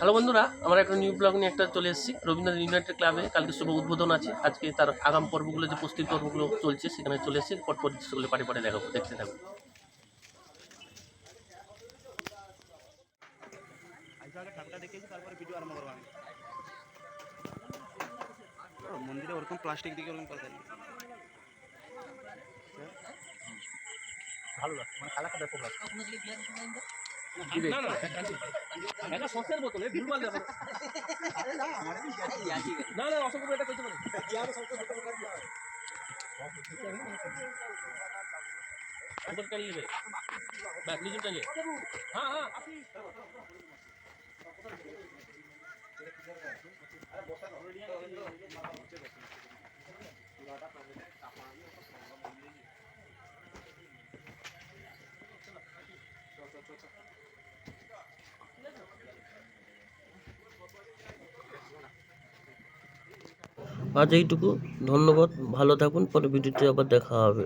Hello বন্ধুরা, আমরা একটা নিউ ব্লগ নিয়ে একটা চলে এসেছি। রবীন্দ্র ইউনাইটেড ক্লাবে কালকে শুভ উদ্বোধন আছে। আজকে তার আগাম পর্বগুলো, যে প্রস্তুতি পর্বগুলো চলছে, সেখানে চলে এসেছি। পরপর সেগুলো পাড়ে পাড়ে দেখাবো, দেখতে থাকব মন্দিরে ওরকম প্লাস্টিক দিকে ওরকম ভালো লাগছে। মানে কালারটা দেখো না না অসংখ্য এটা করতে পারি ऊपर कर लिए बस नीचे चलिए हाँ हाँ আজ এইটুকু। ধন্যবাদ। ভালো থাকুন। পরে ভিডিওতে আবার দেখা হবে।